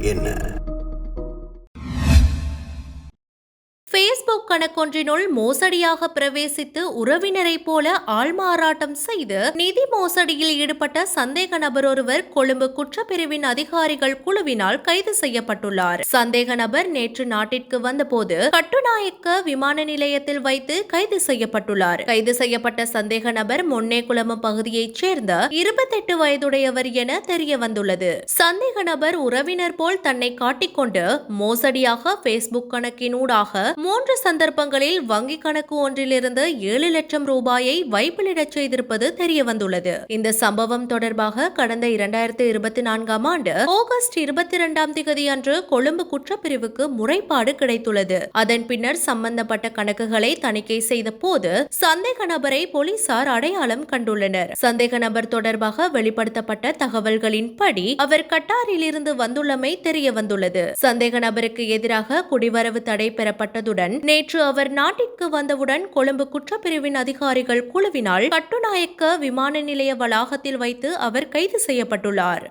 in Facebook கணக்கொன்றினுள் மோசடியாக பிரவேசித்து உறவினரை போல ஆள்மாறாட்டம் செய்து நிதி மோசடியில் ஈடுபட்ட சந்தேக நபர் ஒருவர் கொழும்பு குற்றப்பிரிவின் அதிகாரிகள் குழுவினால் கைது செய்யப்பட்டுள்ளார். சந்தேக நபர் நேற்று நாட்டிற்கு வந்தபோது கட்டுநாயக்க விமான நிலையத்தில் வைத்து கைது செய்யப்பட்டுள்ளார். கைது செய்யப்பட்ட சந்தேக நபர் முன்னேகுளம பகுதியைச் சேர்ந்த இருபத்தெட்டு வயதுடையவர் என தெரிய வந்துள்ளது. சந்தேக நபர் உறவினர் போல் தன்னை காட்டிக்கொண்டு மோசடியாக பேஸ்புக் கணக்கினூடாக மூன்று சந்தர்ப்பங்களில் வங்கிக் கணக்கு ஒன்றிலிருந்து ஏழு லட்சம் ரூபாயை வைப்பிலிடச் செய்திருப்பது தெரியவந்துள்ளது. இந்த சம்பவம் தொடர்பாக கடந்த இரண்டாயிரத்தி இருபத்தி நான்காம் ஆண்டு ஆகஸ்ட் இருபத்தி இரண்டாம் தேதி அன்று கொழும்பு குற்றப்பிரிவுக்கு முறைப்பாடு கிடைத்துள்ளது. அதன் பின்னர் சம்பந்தப்பட்ட கணக்குகளை தணிக்கை செய்த போது சந்தேக நபரை போலீசார் அடையாளம் கண்டுள்ளனர். சந்தேக நபர் தொடர்பாக வெளிப்படுத்தப்பட்ட தகவல்களின்படி அவர் கட்டாரில் இருந்து வந்துள்ளமை தெரிய வந்துள்ளது சந்தேக நபருக்கு எதிராக குடிவரவு தடை பெறப்பட்டதுடன் நேற்று அவர் நாட்டிற்கு வந்தவுடன் கொழும்பு குற்றப்பிரிவின் அதிகாரிகள் குழுவினால் கட்டுநாயக்க விமான நிலைய வளாகத்தில் வைத்து அவர் கைது செய்யப்பட்டுள்ளார்.